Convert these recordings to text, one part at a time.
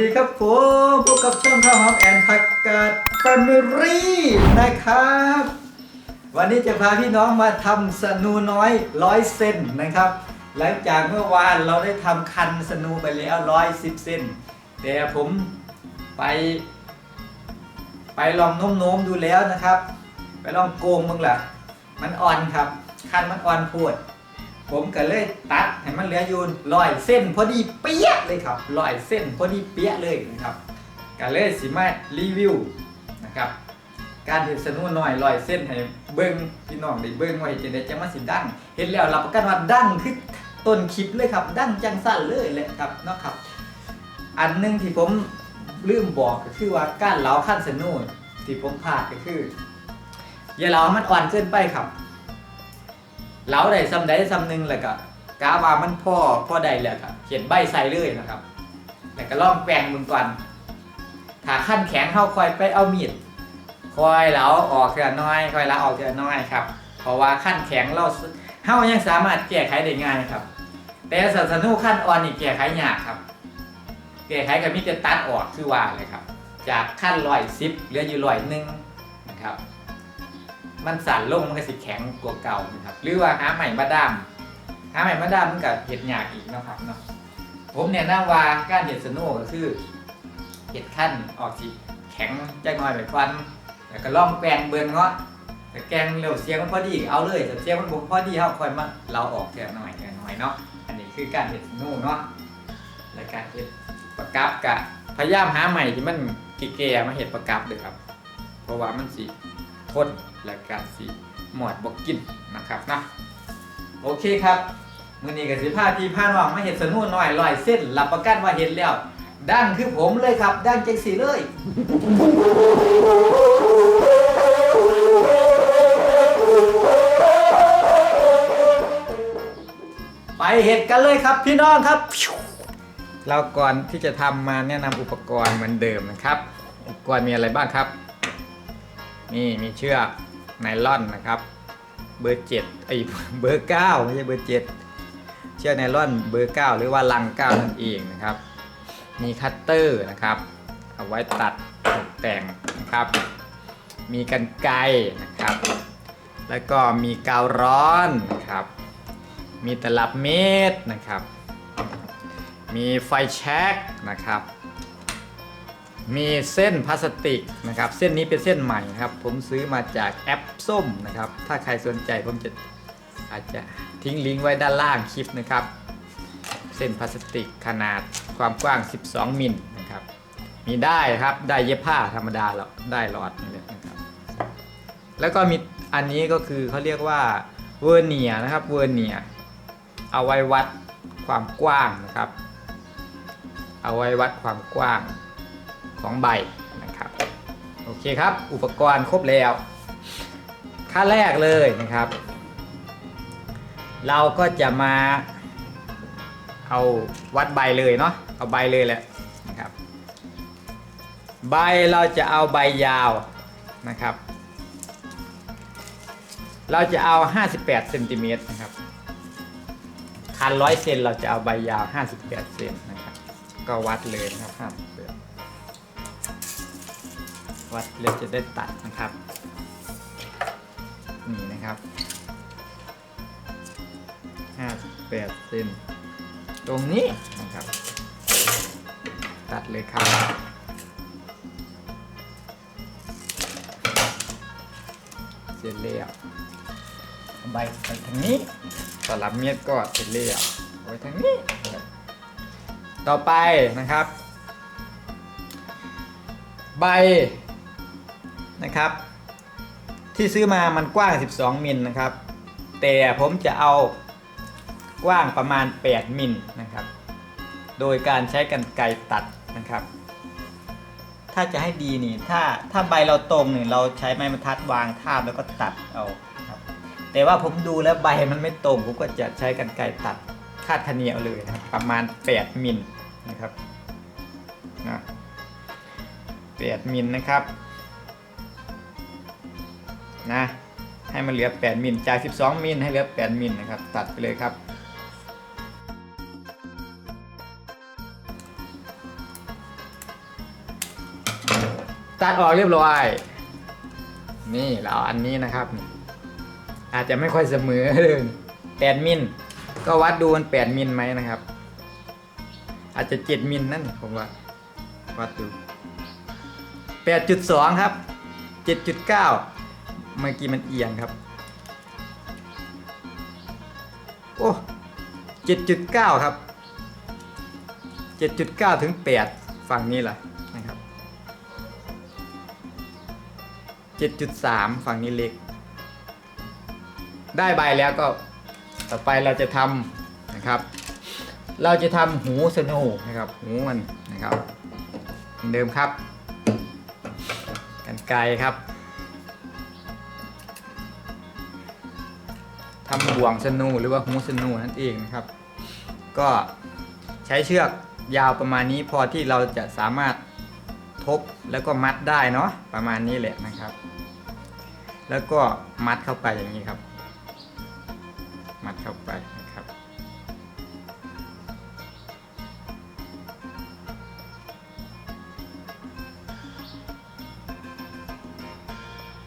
ดีครับผมพบกับช่องข้าวหอมแอนผักกาดแฟมิลี่นะครับ วันนี้จะพาพี่น้องมาทำสนูน้อยร้อยเซนนะครับ หลังจากเมื่อวานเราได้ทำคันสนูไปแล้วร้อยสิบเซนแต่ผมไป ไปลองโน้มๆดูแล้วนะครับ ไปลองโกงมึงล่ะ มันอ่อนครับ คันมันอ่อนพูด ผมก็เลยตัดให้มันเหลืออยู่ร้อยเส้นพอดีเปี้ยเลยครับร้อยเส้นพอดีเปี้ยเลยนะครับก็เลยสิมารีวิวนะครับการเห็ดสนุนหน่อยร้อยเส้นให้เบิ้งพี่น้องได้เบิ้งว่าเห็ดจังได้จังมาสิดังเห็นแล้วรับประกันว่าดังคือต้นคลิปเลยครับ ดังจังสั้นเลยเลยครับเนาะครับ อันหนึงที่ผมลืมบอกก็คือว่าการเหลาขั้นสนุนที่ผมพลาดก็คือ อย่าเหลามันอ่อนเกินไปครับ เหลาได้ซ้ำใดซ้ำหนึ่งแล้วก็กาว่ามันพ่อพ่อใดแล้วก็เขียนใบใส่เลยนะครับแล้วก็ล่องแปลงมึงก่อนถ้าขั้นแข็งเข้าคอยไปเอามีดคอยเหลาออกเทีละน้อยคอยเหลาออกเทีละน้อยครับ เพราะว่าขั้นแข็งเราเฮายังสามารถแก้ไขได้ง่ายครับ แต่สัสนุขั้นอ่อนนี่แก้ไขยากครับแก้ไขกับมีแต่ตัดออกคือว่าเลยครับ จากขั้นร้อยสิบเหลืออยู่ร้อยหนึ่งนะครับ มันสั่นลงมันก็สิแข็งกว่าเก่านะครับ หรือว่าหาใหม่มาดามหาใหม่มาดามมันก็เห็ดหยากอีกนะครับเนาะผมเนี่ยนะว่าการเห็ดสโน่ก็คือเห็ดขั้นออกสิแข็งจักหน่อยแบบฟันแล้วก็ล่องแปลงเบิ่งเนาะแต่แกงเร็วเสียงมันพอดีเอาเลยแต่เสียงมันบ่พอดีเฮาค่อยมาเราออกแค่หน่อยแค่หน่อยเนาะอันนี้คือการเห็ดสโน่เนาะและการเห็ดประกับกะพยายามหาใหม่ที่มันเก๋ๆมาเห็ดประกับเด้อครับ เพราะว่ามันสิ นและการสีหมอดบกกินนะครับนะโอเคครับมือนี้กับสิผ้าพี่ผ้าน้องมาเห็ดสนุนหน่อยลอยเส้นรับประกันว่าเห็นแล้วดังคือผมเลยครับ ดังเจ๊งสีเลยไปเห็ดกันเลยครับพี่น้องครับเราก่อนที่จะทำมาแนะนำอุปกรณ์เหมือนเดิมนะครับ อุปกรณ์มีอะไรบ้างครับ นี่มีเชือกไนล่อนนะครับ เบอร์เจ็ดไอยเบอร์เก้าไม่ใช่เบอร์เจ็ดเชือกไนล่อนเบอร์เก้าหรือว่าลังเก้านั่นเองนะครับ มีคัตเตอร์นะครับ เอาไว้ตัดตกแต่งนะครับ มีกันไกรนะครับ แล้วก็มีกาวร้อนนะครับ มีตลับเมตรนะครับ มีไฟแช็กนะครับ มีเส้นพลาสติกนะครับเส้นนี้เป็นเส้นใหม่ครับ ผมซื้อมาจากแอปส้มนะครับ ถ้าใครสนใจผมจะอาจจะทิ้งลิงก์ไว้ด้านล่างคลิปนะครับ เส้นพลาสติกขนาดความกว้าง 12 มิลนะครับ มีได้ครับได้เย็บผ้าธรรมดาหรอกได้หลอดนี่แหละนะครับ แล้วก็มีอันนี้ก็คือเขาเรียกว่าเวอร์เนียนะครับเวอร์เนียเอาไว้วัดความกว้างนะครับ เอาไว้วัดความกว้าง ของใบนะครับโอเคครับ อุปกรณ์ครบแล้วขั้นแรกเลยนะครับ เราก็จะมาเอาวัดใบเลยเนาะเอาใบเลยแหละนะครับ ใบเราจะเอาใบยาวนะครับ เราจะเอา 58เซนติเมตรนะครับคันร้อยเซนเราจะเอาใบยาว 58เซนนะครับ ก็วัดเลยนะครับ58 วัดแล้วจะได้ตัดนะครับนี่นะครับ58เซนตรงนี้นะครับ ตัดเลยครับเสร็จแล้วใบไปทางนี้สลับเมียดก็เสร็จแล้วเอาไว้ทางนี้ ต่อไปนะครับ ใบ นะครับ ที่ซื้อมามันกว้าง 12 มิลนะครับ แต่ผมจะเอากว้างประมาณ 8 มิลนะครับ โดยการใช้กันไกรตัดนะครับ ถ้าจะให้ดีนี่ถ้าถ้าใบเราตรงนี่เราใช้ไม้บรรทัดวางทาบแล้วก็ตัดเอาครับแต่ว่าผมดูแล้วใบมันไม่ตรงผมก็จะใช้กันไกรตัดคาดคะเนเอาเลยนะครับประมาณ 8 มิลนะครับนะ8มิลนะครับ นะให้มันเหลือ 8 มิลจาก 12 มิลให้เหลือ 8 มิลนะครับ ตัดไปเลยครับ ตัดออกเรียบร้อย นี่เราอันนี้นะครับ อาจจะไม่ค่อยเสมอเลยแปดมิลก็วัดดูมันแปดมิลไหมนะครับ อาจจะเจ็ดมิลนั่นผมว่า วัดดูแปดจุดสองครับเจ็ดจุด เมื่อกี้มันเอียงครับ โอ้เจ็ดจุดเก้าครับเจ็ดจุดเก้าถึงแปดฝั่งนี้แหละนะครับ7.3ฝั่งนี้เล็ก ได้ใบแล้วก็ต่อไปเราจะทำนะครับ เราจะทำหูสโนว์นะครับ หูมันนะครับเหมือนเดิมครับ กันไกรครับ บ่วงสนูหรือว่าหูสนูนั่นเองนะครับ ก็ใช้เชือกยาวประมาณนี้พอที่เราจะสามารถทบแล้วก็มัดได้เนาะประมาณนี้แหละนะครับ แล้วก็มัดเข้าไปอย่างนี้ครับ มัดเข้าไปนะครับ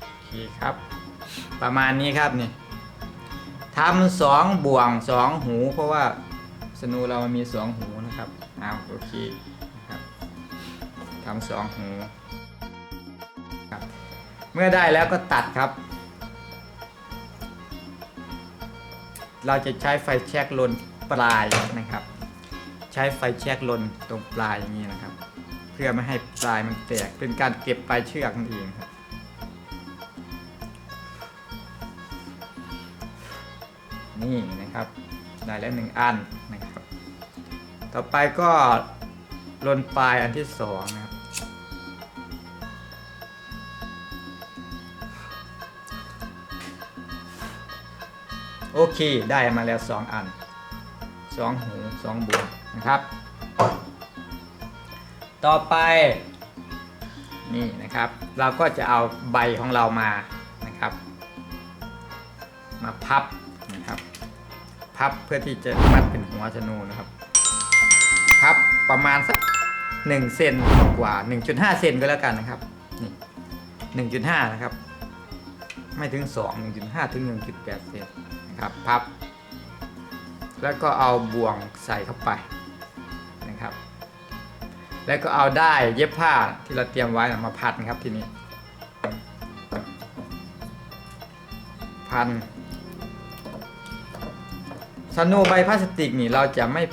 โอเคครับ ประมาณนี้ครับนี่ ทำสองบ่วงสองหู เพราะว่าสนูเรามันมีสองหูนะครับเอาโอเคนะครับทำสองหูครับเมื่อได้แล้วก็ตัดครับ เราจะใช้ไฟแช็กลนปลายนะครับ ใช้ไฟแช็กลนตรงปลายอย่างนี้นะครับ เพื่อไม่ให้ปลายมันแตกเป็นการเก็บปลายเชือกนั่นเองครับ นี่นะครับ ได้แล้วหนึ่งอันนะครับ ต่อไปก็ลนปลายอันที่สองนะครับโอเค ได้มาแล้ว 2 อัน 2 หู 2บุวนะครับ ต่อไป นี่นะครับ เราก็จะเอาใบของเรามานะครับ มาพับ พับเพื่อที่จะมัดเป็นหัวธนูนะครับ พับประมาณสัก1เซนกว่า 1.5 เซนก็แล้วกันนะครับนี่1.5 นะครับ ไม่ถึง 2 1.5 ถึง 1.8 เซนนะครับพับ แล้วก็เอาบ่วงใส่เข้าไปนะครับ แล้วก็เอาได้เย็บผ้าที่เราเตรียมไว้มาพันครับทีนี้พัน สโนว์ใบพลาสติกนี่เราจะไม่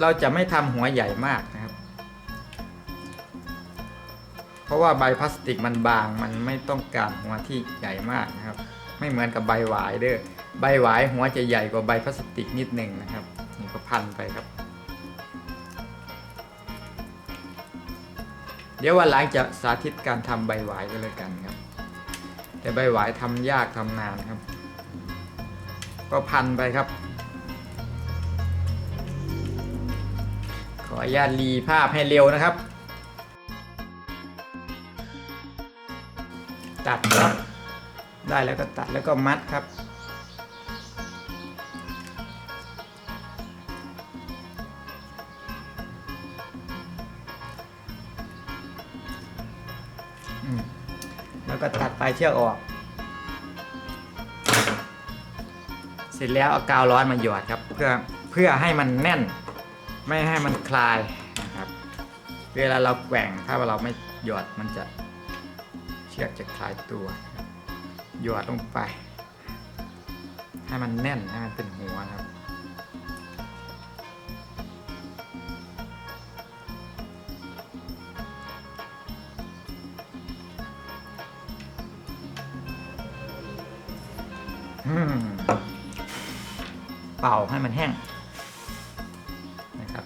เราจะไม่ทำหัวใหญ่มากนะครับ เพราะว่าใบพลาสติกมันบางมันไม่ต้องการหัวที่ใหญ่มากนะครับ ไม่เหมือนกับใบหวายเด้อใบหวายหัวจะใหญ่กว่าใบพลาสติกนิดหนึ่งนะครับนี่ก็พันไปครับ เดี๋ยววันหลังจะสาธิตการทำใบหวายก็เลยกันครับ แต่ใบหวายทำยากทำนานครับ ก็พันไปครับ ขออนุญาตรีภาพให้เร็วนะครับ ตัดครับ ได้แล้วก็ตัดแล้วก็มัดครับแล้วก็ตัดปลายเชือกออก เสร็จแล้วเอากาวร้อนมาหยอดครับ เพื่อเพื่อให้มันแน่น ไม่ให้มันคลายนะครับ เวลาเราแกว่งถ้าเราไม่หยอดมันจะเชือกจะคลายตัวหยอดลงไป ให้มันแน่นให้มันเป็นหัวครับ ป่าให้มันแห้งนะครับ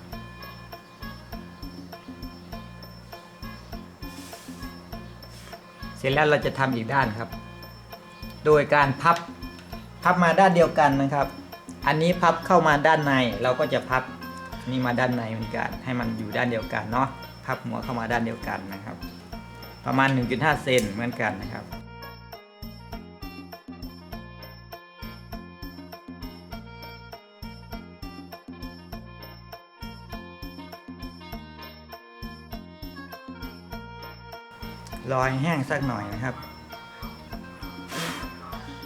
เสร็จแล้วเราจะทำอีกด้านครับ โดยการพับพับมาด้านเดียวกันนะครับ อันนี้พับเข้ามาด้านในเราก็จะพับนี่มาด้านในเหมือนกัน ให้มันอยู่ด้านเดียวกันเนาะพับหัวเข้ามาด้านเดียวกันนะครับ ประมาณ 1.5 เซนเหมือนกันนะครับ รอให้แห้งสักหน่อยนะครับ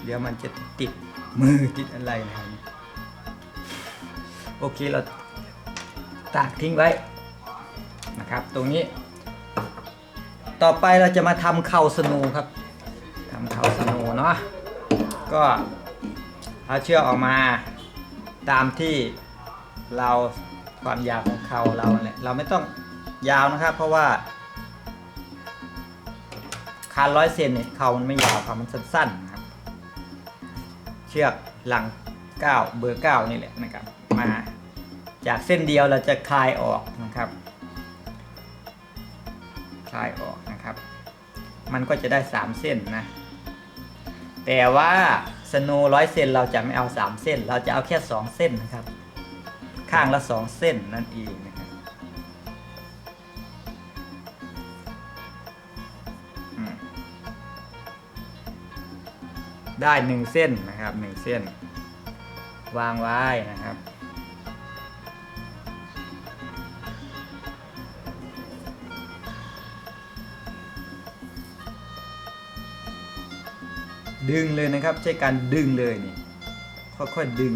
เดี๋ยวมันจะติดมือติดอะไรนะครับโอเคเราตากทิ้งไว้นะครับ ตรงนี้ ต่อไปเราจะมาทำเข่าสนูครับทำเข่าสนูเนาะก็เอาเชือกออกมาตามที่เราความยาวของเข่าเราเนี่ยเราไม่ต้องยาวนะครับ เพราะว่า คานร้อยเซนเนี่ยเขามันไม่ยาวครับมันสั้นๆนะครับ เชือกหลัง9เบอร์9นี่แหละนะครับ มาจากเส้นเดียวเราจะคลายออกนะครับ คลายออกนะครับ มันก็จะได้3เส้นนะ แต่ว่าสโนร้อยเส้นเราจะไม่เอา3เส้น เราจะเอาแค่2เส้นนะครับ ข้างละ2เส้นนั่นเอง ได้ 1 เส้นนะครับ 1 เส้น วางไว้นะครับ ดึงเลยนะครับ ใช้การดึงเลยนี่ค่อยๆดึง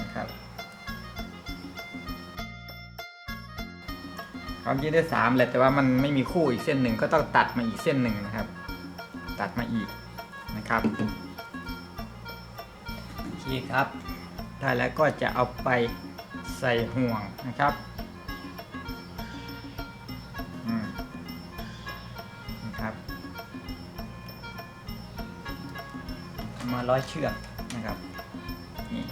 นะครับความจริงได้สามแหละแต่ว่ามันไม่มีคู่อีกเส้นหนึ่งก็ต้องตัดมาอีกเส้นหนึ่งนะครับ ตัดมาอีก นะครับโอเคครับ ได้แล้วก็จะเอาไปใส่ห่วงนะครับอืมนะครับ มาร้อยเชือกนะครับนี่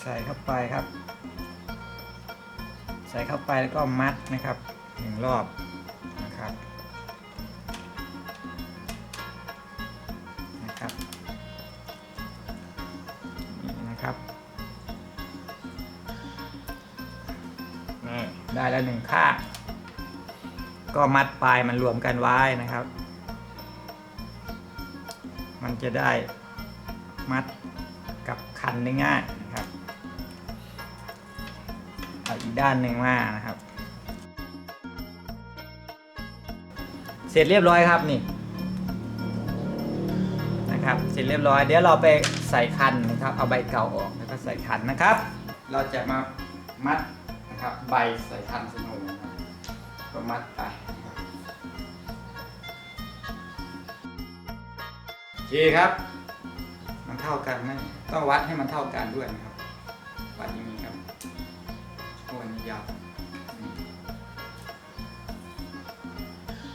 ใส่เข้าไปครับ เข้าไปแล้วก็มัดนะครับหนึ่งรอบนะครับนะครับนี่นะครับนี่ได้แล้วหนึ่งข้างก็มัดปลายมันรวมกันไว้นะครับ มันจะได้มัดกับคันได้ง่าย ด้านหนึ่งมากนะครับ เสร็จเรียบร้อยครับนี่นะครับเสร็จเรียบร้อยเดี๋ยวเราไปใส่คันนะครับเอาใบเก่าออกแล้วก็ใส่คันนะครับ เราจะมามัดนะครับใบใส่คันสนุนก็มัดไปนะครับโอเคครับมันเท่ากันไหมต้องวัดให้มันเท่ากันด้วยนะครับวัดอย่างนี้ครับ โอ้ยนี่ยาว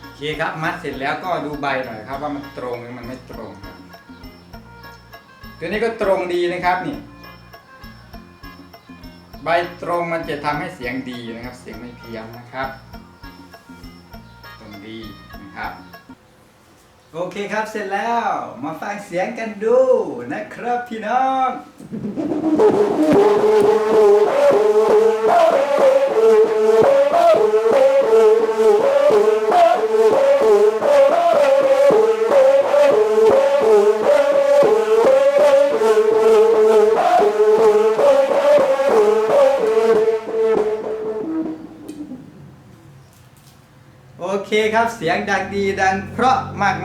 โอเคครับมัดเสร็จแล้วก็ดูใบหน่อยครับ ว่ามันตรงหรือมันไม่ตรงครับตัวนี้ก็ตรงดีนะครับนี่ ใบตรงมันจะทำให้เสียงดีนะครับ เสียงไม่เพี้ยนนะครับ ตรงดีนะครับ โอเคครับเสร็จแล้วมาฟังเสียงกันดูนะครับพี่น้อง โอเคครับเสียงดังดีดังเพราะ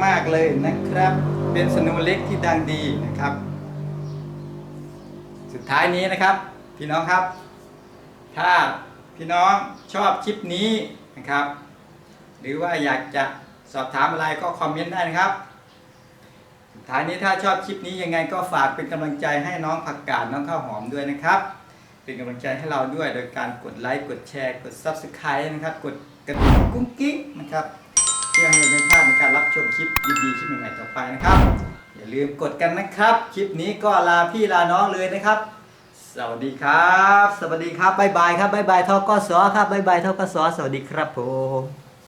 มาก ๆ เลยนะครับ เป็นสนุเล็กที่ดังดีนะครับ สุดท้ายนี้นะครับ พี่น้องครับ ถ้าพี่น้องชอบคลิปนี้นะครับ หรือว่าอยากจะสอบถามอะไรก็คอมเมนต์ได้นะครับท้ายนี้ถ้าชอบคลิปนี้ยังไงก็ฝากเป็นกำลังใจให้น้องผักกาดน้องข้าวหอมด้วยนะครับ เป็นกำลังใจให้เราด้วยโดยการกดไลค์กดแชร์ กด Subscribe นะครับ กดกระดิ่งกุ้งกิ้งนะครับเพื่อให้ไม่พลาดในการรับชมคลิปดีๆคลิปใหม่ๆต่อไปนะครับ อย่าลืมกดกันนะครับ คลิปนี้ก็ลาพี่ลาน้องเลยนะครับ สวัสดีครับ สวัสดีครับบายบายครับบายบายทกสครับบายบายทกสสวัสดีครับผม